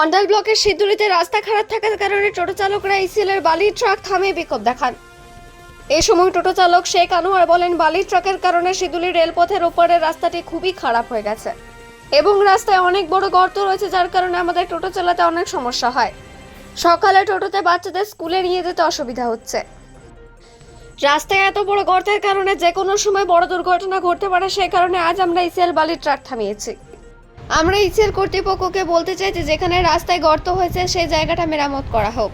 অন্ডাল ব্লকের সিদ্ধুরিতে রাস্তা খারাপ থাকার কারণে টোটো চালকরা ইসিএলের বালির ট্রাক থামিয়ে বিক্ষোভ দেখান। এ সময় টোটো চালক শেখ আনোয়ার বলেন, বালির ট্রাকের কারণে সিদুলি রেলপথের ওপরের রাস্তাটি খুবই খারাপ হয়ে গেছে এবং রাস্তায় অনেক বড় গর্ত রয়েছে, যার কারণে আমাদের টোটো চালাতে অনেক সমস্যা হয়। সকালে টোটোতে বাচ্চাদের স্কুলে নিয়ে যেতে অসুবিধা হচ্ছে। রাস্তায় এত বড় গর্তের কারণে যে কোনো সময় বড় দুর্ঘটনা ঘটতে পারে, সেই কারণে আজ আমরা ইসিএল বালির ট্রাক থামিয়েছি। আমরা ইসের কর্তৃপক্ষকে বলতে চাই যে যেখানে রাস্তায় গর্ত হয়েছে, সেই জায়গাটা মেরামত করা হোক।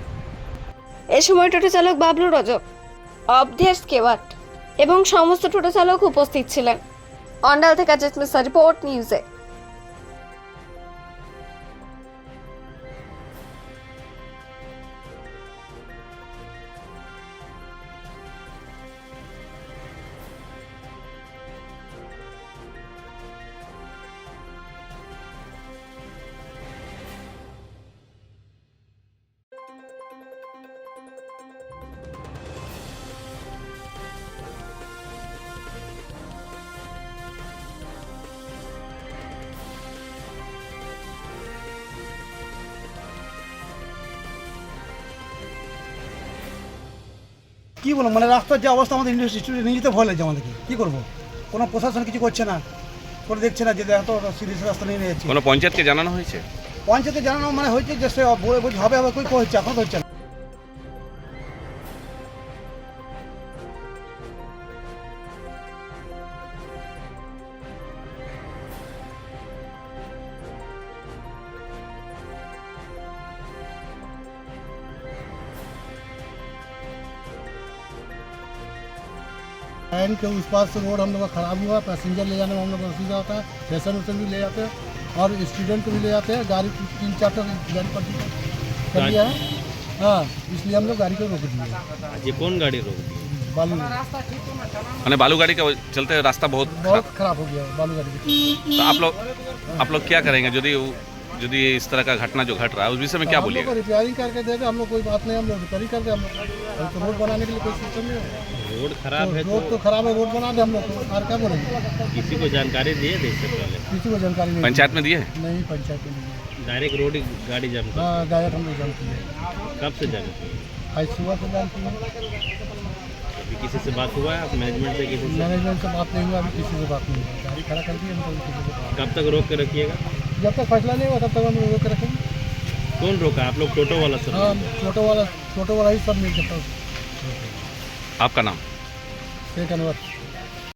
এ সময় টোটো চালক বাবলু রজক অবধেশ কেওয়াট এবং সমস্ত টোটো চালক উপস্থিত ছিলেন। অন্ডাল থেকে রিপোর্ট নিউজে। কি বলব মানে রাস্তার যে অবস্থা আমাদের ইন্ডাস্ট্রি নিয়ে যেতে ভয় লাগছে আমাদেরকে। কী করব? কোনো প্রশাসন কিছু করছে না করে দেখছে না যে এত সিরিয়াস রাস্তা নিয়ে নিয়েছে কোনো পঞ্চায়েতকে জানানো হয়েছে? পঞ্চায়েতে জানানো মানে হয়েছে যে সে বলে বলছে হবে হবে কই হচ্ছে এখন হচ্ছে না। लाइन के उस पास से रोड हम लोग का खराब हुआ पैसेंजर ले जाने में हम लोग को असुविधा होता है स्टेशन उशन भी ले जाते हैं और स्टूडेंट को भी ले जाते हैं गाड़ी तीन चार टन गाड़ी पर कर दिया है। हाँ इसलिए हम लोग गाड़ी को रोक दिए। ये कौन गाड़ी रोक दी बालू। मैंने बालू गाड़ी का चलते रास्ता बहुत बहुत खराब खराब हो गया है बालू गाड़ी। तो आप लोग आप लोग क्या करेंगे? यदि यदि इस तरह का घटना जो घट रहा है उस विषय में क्या बोलिएगा? रिपेयरिंग करके देगा हम लोग कोई बात नहीं हम लोग रिपेयरिंग करके हम लोग तो रोड बनाने के लिए कोई सिस्टम नहीं है। रोड खराब है तो रोड तो खराब है रोड बना दे हम लोग और क्या बोलेंगे? किसी को जानकारी दिए थे इससे पहले? किसी को जानकारी नहीं पंचायत में दिए नहीं पंचायत में डायरेक्ट रोड गाड़ी जाम हाँ गायक हम लोग जानती है कब से जाम आज सुबह से जानती है अभी किसी से बात हुआ है? आप मैनेजमेंट से किसी से? मैनेजमेंट से बात नहीं हुआ अभी किसी से बात नहीं हुई गाड़ी खड़ा कर दी हम तो किसी से कब तक रोक के रखिएगा? जब तक फैसला नहीं हुआ तब तक हम रोक रखेंगे। कौन रोका? आप लोग टोटो वाला सर? हाँ टोटो वाला टोटो वाला ही सब मिल जाता है आपका नाम? शेख अनवर।